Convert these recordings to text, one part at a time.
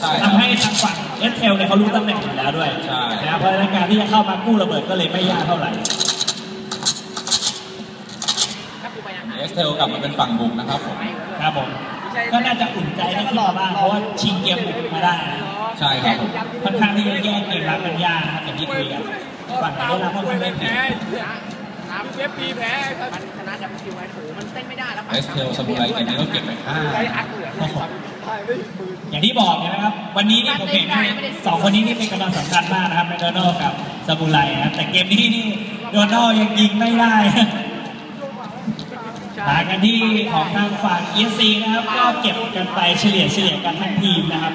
ใช่ทำให้ทางฝั่งเอสเทลเนี่ยเขารู้ตำแหน่งอยู่แล้วด้วยใช่ นะครับเพราะฉะนั้นการที่จะเข้ามากู้ระเบิดก็เลยไม่ยากเท่าไหร่ เอสเทลกลับมาเป็นฝั่งบุกนะครับผม ครับผม ก็น่าจะอุ่นใจได้ขึ้นมาบ้างเพราะว่าชิงเกมบุกมาได้นะใช่ครับค่อนข้างที่จะแยกเกมรับกันยากนะครับอย่างที่คุยกันฝั่งไหนได้รับก็ไม่ได้เปรียบน้ำเจ็บปีแพ้มันชนะดับคิวไอ้โถมันเต้นไม่ได้แล้วเอสเทลสมุไรเกมนี้ก็เก็บไปห้า ใจอัดเหลือไม่ทำได้ไม่ปืน อย่างที่บอกนะครับ วันนี้นี่ผมเห็นนี่สองคนนี้นี่เป็นกำลังสำคัญมากนะครับแมคโดนัลกับซาบูไรนะครับแต่เกมนี้นี่โดนัลยังยิงไม่ได้มากันที่ของทางฝั่ง ESC นะครับ ก็เก็บกันไปเฉลี่ยเฉลี่ยกันทั้งทีมนะครับ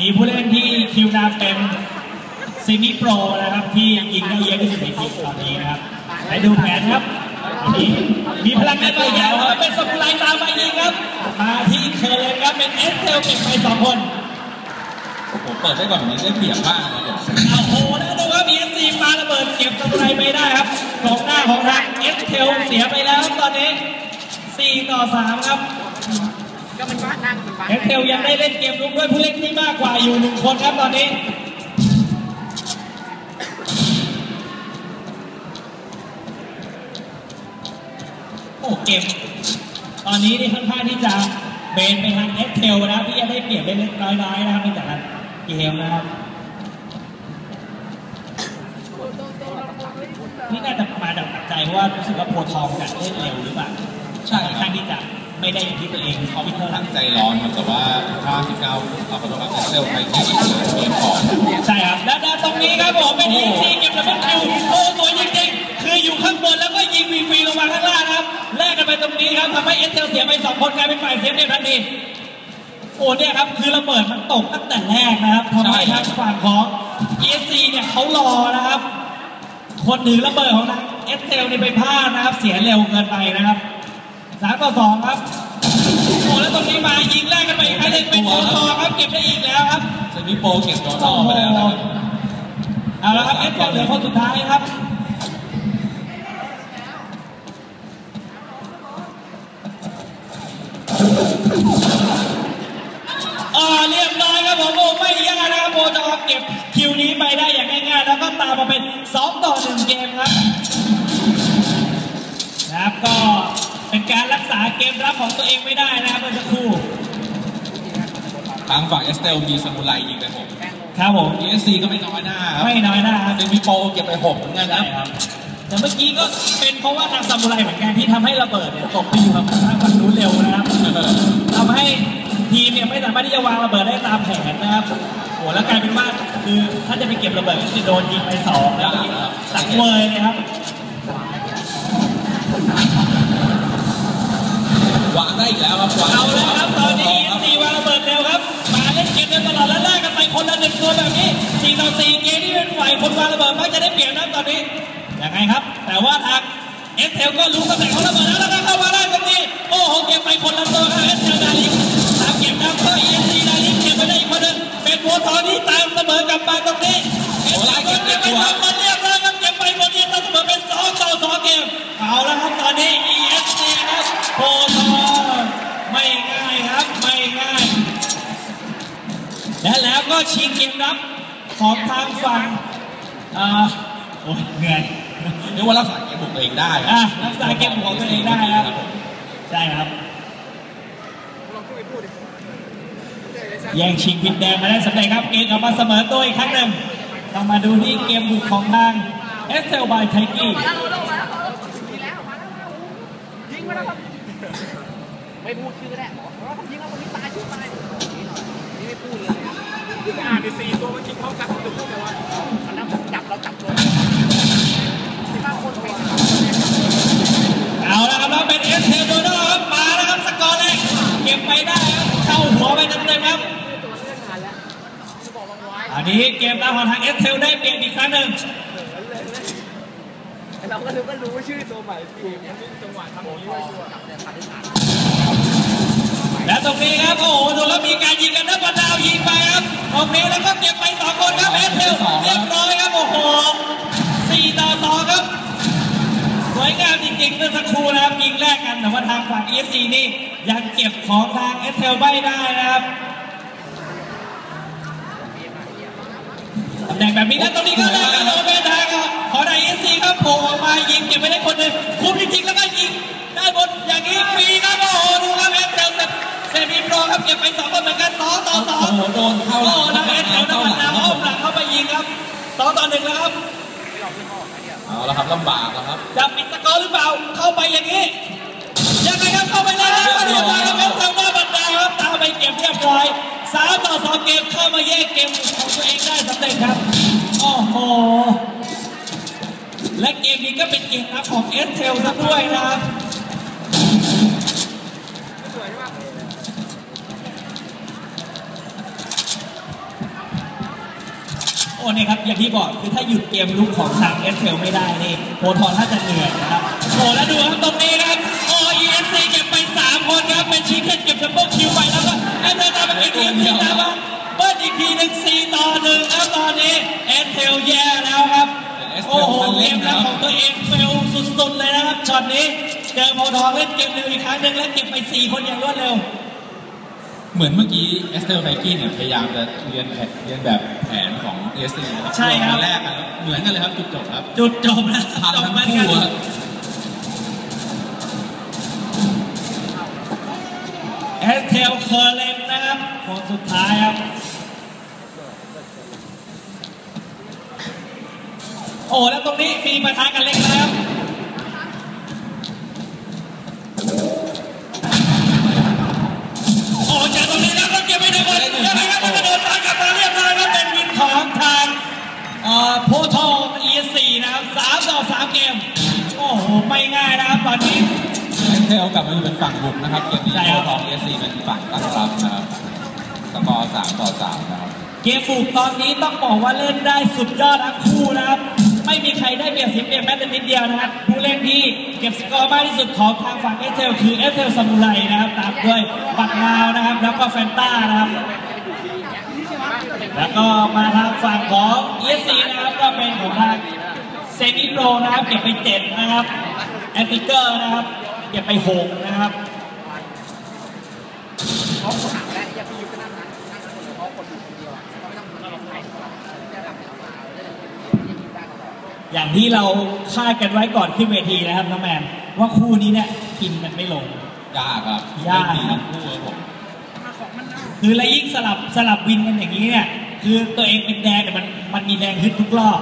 มีผู้เล่นที่คิวนาเป็นซิมิโปรนะครับที่ยิงได้เยอะที่สุดในทีมตอนนี้นะครับไปดูแผนครับ มีมีพลังงานไปยาวครับเป็นสมุไรตามมายิงครับ มาที่เคอร์เลนครับเป็นเอสเทลเก็บไปสองคนผมเปิดได้ก่อนแบบนี้ได้เปรียบมากนะครับผมเอาโหนะดูครับ ESC ปาระเบิดเก็บสมุไรไม่ได้ครับกองหน้าของทางเอสเทลเสียไปแล้วครับตอนนี้4ต่อ3ครับก็มันบ้านนั่งมันบ้านเอสเทลยังได้เล่นเกมลุกด้วยผู้เล่นที่มากกว่าอยู่หนึ่งคนครับตอนนี้ โอ้เกมตอนนี้นี่ค่อนข้างที่จะเบนไปทางเอสเทลนะครับที่จะได้เปรียบเล็กๆน้อยๆนะครับในแต่ละเกมนะครับนี่น่าจะมาจากปัจจัยเพราะว่ารู้สึกว่าโพธิ์ทองจะเล่นเร็วหรือเปล่าใช่ค่อนครัข้าบงที่จะไม่ได้อย่างที่ตัวเองคอมพิวเตอร์หลังใจร้อนครับแต่ว่า59เอาขอโทษครับเอสเทลไปที่เกมก่อนใช่ครับและด้านตรงนี้ครับผมเป็นอีซีเก็บดับเบิลคิว คนกลายเป็นฝ่ายเสียเปรียบทันทีโอ้เนี่ยครับคือระเบิดมันตกตั้งแต่แรกนะครับทำให้ทางฝั่งของ ESC เนี่ยเขารอนะครับ คนถือระเบิดของทางเอสเทลนี่ไปพลาดนะครับ เสียเร็วเกินไปนะครับสามต่อสองครับโอ้แล้วตรงนี้มายิงแรกกันไปอีกครั้งหนึ่งเป็นโอทอครับเก็บได้อีกแล้วครับเซมิโปรเก็บโดนออกไปแล้วนะครับเอาละครับเอสเทลเหลือคนสุดท้ายครับ อ่าเรียบร้อยครับผมโอ้ไม่ยากนะครับโบจะออกเก็บคิวนี้ไปได้อย่างง่ายๆ แล้วก็ตามมาเป็น2ต่อ1เกมครับนะครับก็เป็นการรักษาเกมรับของตัวเองไม่ได้นะครับเมื่อสักครู่ทางฝั่งเอสเทลมีสมุไรยิงไปหกครับผมเอสซีก็ไม่น้อยหน้าครับไม่น้อยหน้าครับเซมิโปรเก็บไปหกเหมือนกันใช่นะครับ แต่เมื่อกี้ก็เป็นเพราะว่าทางซามูไรเหมือนกันที่ทำให้ระเบิดเนี่ยตกไปอยู่กับทางฝั่งนู้นเร็วนะครับ ที่จะวางระเบิดได้ตามแผนนะครับโอ้แล้วกลายเป็นว่าคือถ้าจะไปเก็บระเบิดก็จะโดนยิงไปสองแล้วสังเวยนะครับวางได้อีกแล้วครับวางเอาแล้วครับตอนนี้ซีวางระเบิดเร็วครับ มาเล่นเกมกันตลอดแล้วแลกกันไปคนละหนึ่งตัวแบบนี้4ต่อ4เกมที่เป็นฝ่ายคนวางระเบิดมักจะได้เปรียบนะตอนนี้ยังไงครับ แต่ว่าทางเอสเทลก็รู้ตำแหน่งของระเบิดแล้วแล้วก็เข้ามาได้ตรงนี้โอ้โหเก็บไปคนละตัวครับเอสเทลดาามเสมอกลับมาตรงนี้เอสซีก็เก็บไปสองคนเรียบร้อยครับเก็บไปหมดเรียบร้อยเสมอเป็นสองต่อสองเกมเอาแล้วครับตอนนี้ ESC ครับโพทอนไม่ง่ายครับไม่ง่าย และแล้วก็ชิงเกมรับของทางฝั่งอ่าโอ้ยเหนื่อยเรียกว่ารักษาเกมบุกตัวเองได้อะรักษาเกมของตัวเองได้ครับผมใช่ครับลองพูดไปพูดดิ แย่งชิงพินแดงมาได้สำเร็จครับเกมกลับมาเสมอตัวอีกครั้งหนึ่งเรามาดูที่เกมบุกของทางเอสเซลบายไทกี้ไม่พูดชื่อก็ได้บอกว่าผมยิงแล้วคนนี้ตายชื่อตายนี่ไม่พูดเลยคืออ่านในสี่ตัวมันยิงพร้อมกันจะพูดเลยว่าอันนั้นผมจับเราจับเลยที่บ้านคนเป็นเอาละครับแล้วเป็นเอสเซลโดโด นี้เกมรับของทางเอสเซลได้เปลี่ยนอีกครั้งหนึ่งเราก็รู้ก็รู้ชื่อตัวใหม่ทีมมันจังหวะทำอย่างนี้ไม่ชัวและตรงนี้ครับโอ้โหดูแล้วมีการยิงกันนับดาวยิงไปครับตรงนี้แล้วก็เก็บไปสองคนครับเอสเทลเรียบร้อยครับโอ้โหสี่ต่อสองครับสวยงามจริงๆเมื่อสักครู่นะครับยิงแรกกันแต่ว่าทางฝั่ง ESC นี่ยังเก็บของทางเอสเทลไม่ได้นะครับ แบบนี้แล้วตรงนี้ก็ได้กระโดดเป็นทางอะขอได้เอซีครับโผล่ออกมายิงเก็บไปได้คนหนึ่งคุมจริงๆแล้วก็ยิงได้บนอย่างนี้ฟรีครับโอ้โหดูครับเอสเทลเซมิโปรครับเก็บไปสองคนเหมือนกันสองต่อสองโอ้โหโดนเข้าโอ้แล้วเอสเทลนำมันดาวอ้อมหลังเข้าไปยิงครับสองต่อหนึ่งแล้วครับเอาละครับลำบากแล้วครับจะปิดสกอร์หรือเปล่าเข้าไปอย่างนี้ยังไงครับเข้าไปเลยครับเรียบร้อยครับเป็นทางหน้าบันไดครับตามไปเก็บเรียบร้อย สามต่อสองเกมเข้ามาแยกเกมของตัวเองได้สำเร็จครับ โอ้โห และเกมนี้ก็เป็นเกมรับของเอสเทลซะด้วยนะครับโอ้เนี่ครับ อย่างที่บอกคือถ้าหยุดเกมลุกของทางเอสเทลไม่ได้นี่โพทอนถ้าจะเหนื่อยนะครับโอ้แล้วดูครับตรงนี้นะ ครับช็อตนี้เจอโพทองเล่นเกมเร็วอีกครั้งหนึ่งแล้วเก็บไป 4 คนอย่างรวดเร็ว เหมือนเมื่อกี้เอสเตอร์ไบกี้เนี่ยพยายามจะเรียนแผนเรียนแบบแผนของเอสซีนะครับใช่ครับ ตอนแรกนะครับเหมือนกันเลยครับจุดจบครับจุดจบแล้วพังจบทั้งเหมือนคู่กันอะแอสเทลเคอร์เลนนะครับคนสุดท้ายครับ โอ้ แล้วตรงนี้มีประทะกันเล็กน้อยครับ ตอนนี้เอสเทลกลับมาอยู่เป็นฝั่งบุกนะครับ เกมนี้ใช่ครับโคทองเอสซีเป็นฝั่งตั้งรับนะครับสกอร์สามต่อสามนะครับ เกมบุกตอนนี้ต้องบอกว่าเล่นได้สุดยอดทั้งคู่นะครับ ไม่มีใครได้เปรียบเสียเปรียบแม้แต่นิดเดียวนะครับ ผู้เล่นที่เก็บสกอร์มากที่สุดของทางฝั่งเอสเทลคือเอสเทลซามูไรนะครับ ตามด้วยบัตนาวนะครับ แล้วก็แฟนต้านะครับแล้วก็มาทางฝั่งของเอสซีนะครับก็เป็นของทางเซมิโปรนะครับเก็บไปเจ็ดนะครับ แอนติเกอร์นะครับเก็บไปหกนะครับเขาถามแล้วอย่าไปยุ่งกับนั่งนั้นนั่งนั้นคนเดียวเพราะคนอยู่คนเดียวอะเขาไม่ต้องมาลงใครจะทำให้เรามาเลยจะยิงได้ตลอดอย่างที่เราคาดกันไว้ก่อนขึ้นเวทีนะครับน้องแมนว่าคู่นี้เนี่ยกินมันไม่ลง ยากครับยากเล่นดีทั้งคู่ครับผมคือแล้วยิ่งสลับสลับวินกันอย่างนี้เนี่ยคือตัวเองเป็นแดงแต่มันมันมีแรงขึ้นทุกรอบ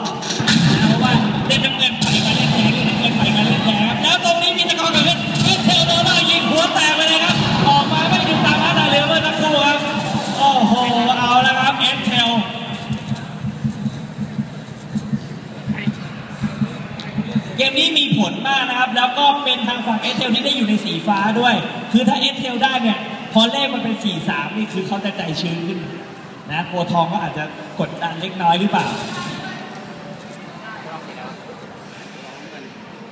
ผลมากนะครับ แล้วก็เป็นทางฝั่งเอสเทลที่ได้อยู่ในสีฟ้าด้วย คือถ้าเอสเทลได้เนี่ย พอเลขมันเป็น4 3นี่คือเขาจะใจชื้นขึ้นนะโพทองก็อาจจะกดดันเล็กน้อยหรือเปล่า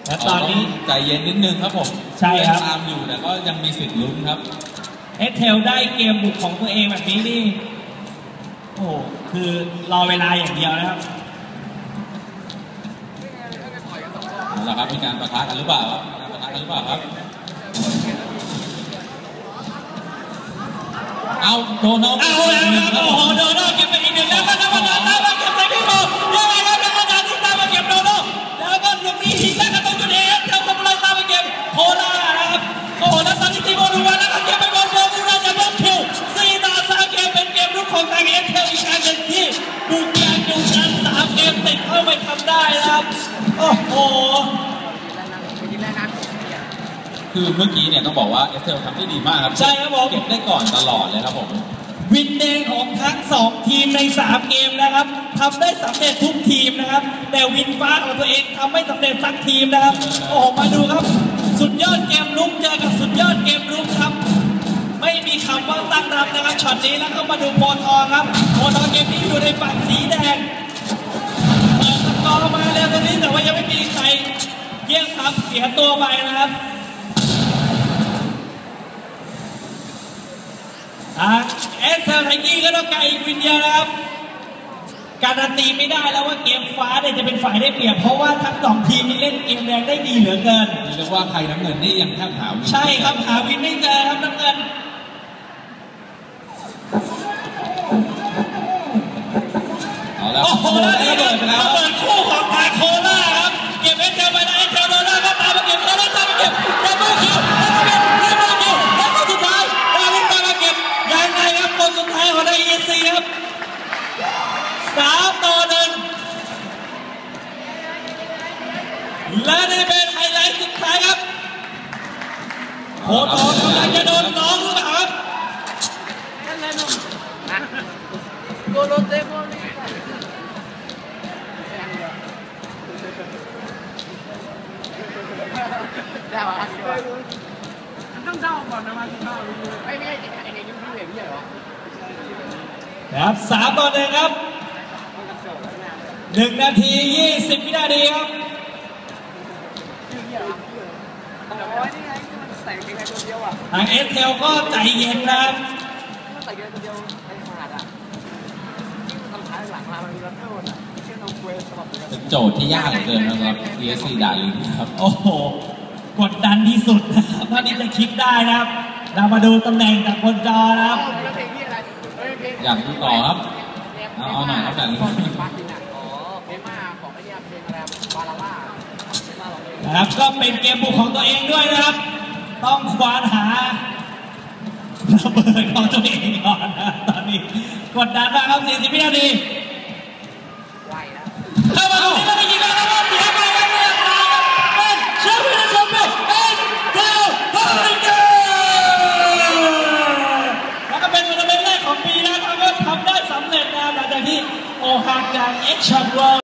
และตอนนี้ใจเย็นนิดนึงครับผมใช่ครับเล่นตามอยู่แต่ก็ยังมีสิทธิ์ลุ้นครับเอสเทลได้เกมบุกของตัวเองแบบนี้นี่โอ้โหคือรอเวลาอย่างเดียวนะครับ เอาละครับมีการประทะกันหรือเปล่าครับมีการประทะกันหรือเปล่าครับ เอาโดนเอาเอาแล้วครับโอ้โหโดนัลด์เก็บไปอีกหนึ่งแล้วก็นวัตตามมาเก็บไปพี่โมยังไงครับแล้วก็ดาที่ตามมาเก็บโดนเอาแล้วก็ลูกนี้ทิ้งได้ โอ้โหไปยิงแรงงานของเนี่ยคือเมื่อกี้เนี่ยต้องบอกว่าเอสเทลทำได้ดีมากครับใช่ครับผม เก็บได้ก่อนตลอดเลยครับผม วินเดย์ของทั้งสองทีมใน 3 เกมนะครับทำได้สำเร็จทุกทีมนะครับ แต่วินฟ้าของตัวเองทำไม่สำเร็จสักทีมนะครับ โอ้โหมาดูครับ สุดยอดเกมลุกเจอกับสุดยอดเกมลุกครับ ไม่มีคำว่าตั้งรับนะครับช็อตนี้แล้วก็มาดูโพทองครับโพทองเกมนี้อยู่ในฝั่งสีแดงเปิดสกอร์ มาแล้วตรงนี้แต่ว่ายังไม่มีใครเยี่ยงครับเสียตัวไปนะครับอะเอสเซลไทกี้ก็ต้องการอีกวินเดียวนะครับ การันตีไม่ได้แล้วว่าเกมฟ้าเนี่ยจะเป็นฝ่ายได้เปรียบ เพราะว่าทั้งสองทีมนี่เล่นเกมแรงได้ดีเหลือเกินเรียกว่าใครน้ำเงินนี่ยังแทบหาวินใช่ครับหาวินไม่เจอครับน้ำเงิน โอ้โหโอ้โหแล้วได้นี่ระเบิดไปแล้วระเบิดคู่ของทางโคล่าครับเก็บเอสเทลไปนะเอสเทลโดนล่าก็ตามมาเก็บโคล่าตามมาเก็บดับเบิลคิวดับเบิลคิวดับเบิลคิวแล้วก็สุดท้ายดาวินตามมาเก็บยังไงครับคนสุดท้ายของไดเอซีครับสามต่อหนึ่งและนี่เป็นไฮไลท์สุดท้ายครับโคตอกำลังจะโดนน้องหรือเปล่าครับโกโลเตโกลีได้ป่ะต้องเดาก่อนนะมาที่เดาไม่ไม่ไอ้ไอ้ยุ่งยุ่งอย่างนี้เหรอนะครับสามต่อหนึ่งครับหนึ่งนาทียี่สิบวินาทีครับโอ้ยนี่ไงที่มันใส่เกงในตัวเดียวอะทางเอสเทลก็ใจเย็นนะครับมันใส่เกงในตัวเดียวไอ้ขาดอะที่มันทำท้ายหลังมามันมีรัตเตอร์อะ เชื่อน้องเวสตลอดเลยเป็นโจทย์ที่ยากเหลือเกินนะครับ ESC ด่าลิงครับโอ้โห กดดันที่สุดนะครับถ้านี้จะคิดได้นะครับ เรามาดูตำแหน่งจากบนจอนะครับเพลงที่อะไรเพลงอยากดูต่อครับ เอาเอาหน่อยครับแบบนี้บาสินะอ๋อเพลงมาของไอ้เนี่ยเพลงอะไรบาลาล่าเพลงมาหรอเพลงนะครับก็เป็นเกมบุกของตัวเองด้วยนะครับ ต้องควานหาระเบิดของตัวเองก่อนนะตอนนี้ กดดันมากครับ40วินาที ไ